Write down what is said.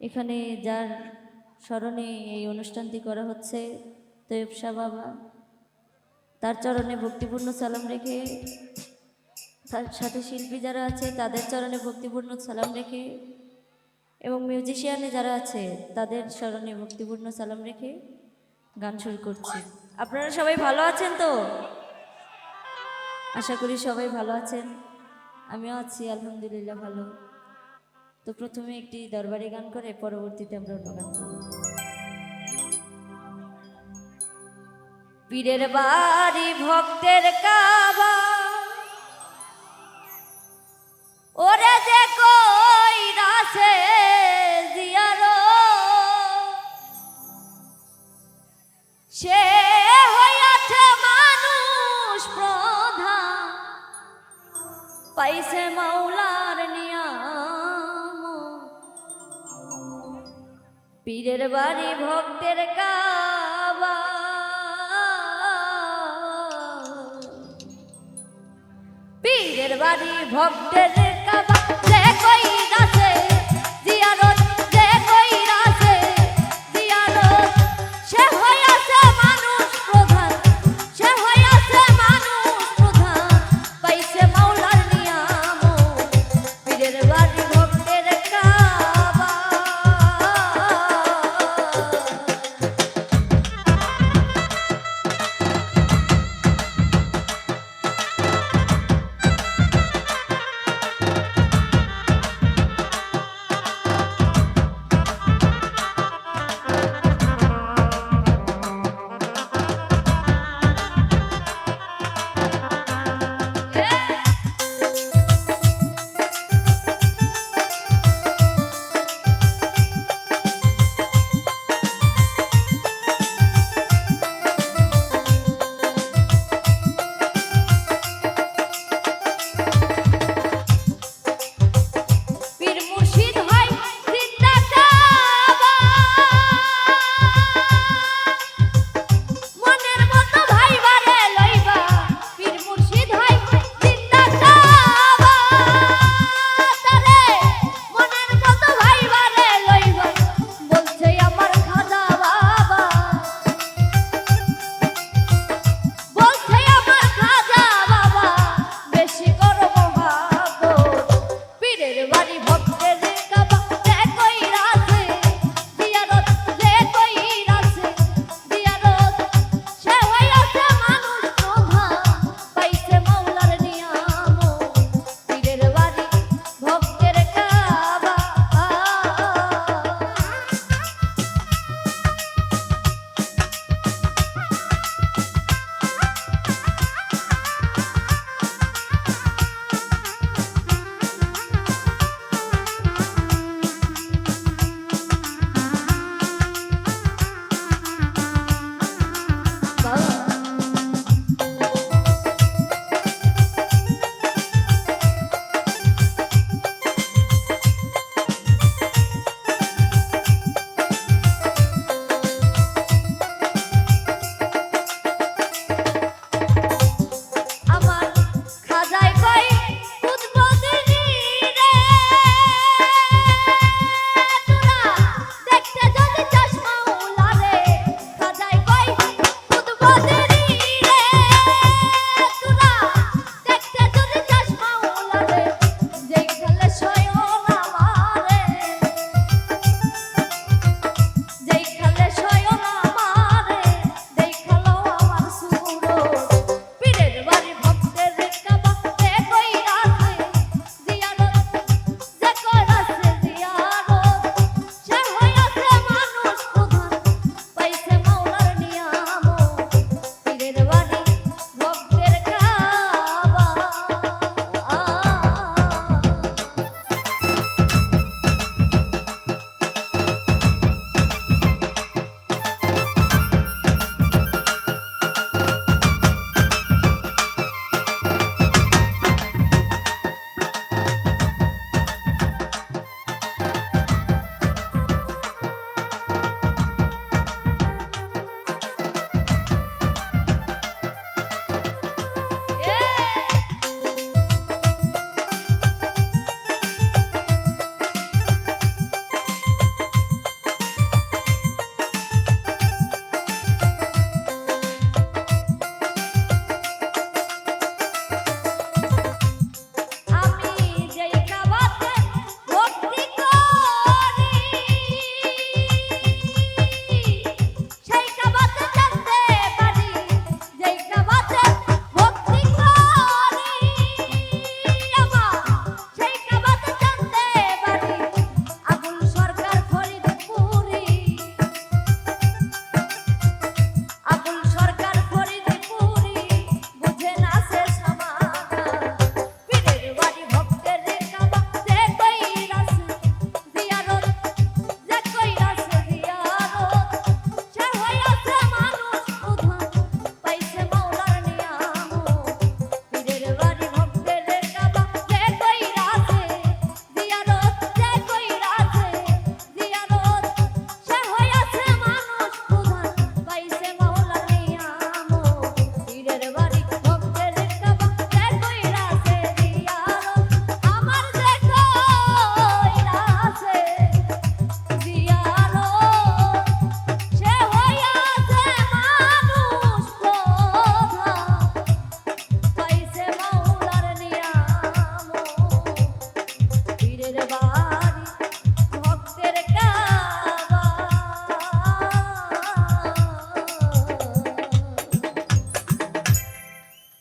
এখানে যার স্মরণে এই অনুষ্ঠানটি করা হচ্ছে তৈব শাহ বাবা। তার চরণে ভক্তিপূর্ণ সালাম রেখে, তার সাথে শিল্পী যারা আছে, তাদের চরণে ভক্তিপূর্ণ সালাম রেখে এবং মিউজিশিয়ানে যারা আছে, তাদের স্মরণে ভক্তিপূর্ণ সালাম রেখে গান শুরু করছি। আপনারা সবাই ভালো আছেন তো? আশা করি সবাই ভালো আছেন। আমিও আছি, আলহামদুলিল্লাহ ভালো। তো প্রথমে একটি দরবারি গান করে, পরবর্তীতে আমরা অন্য গান করব পীরের বাড়ি ভক্তের কাবা, ওরে যে কই রাসে জিয়ারো সে পীরের বাড়ি ভক্তের কাবা। পীরের বাড়ি ভক্তের কাবা। কই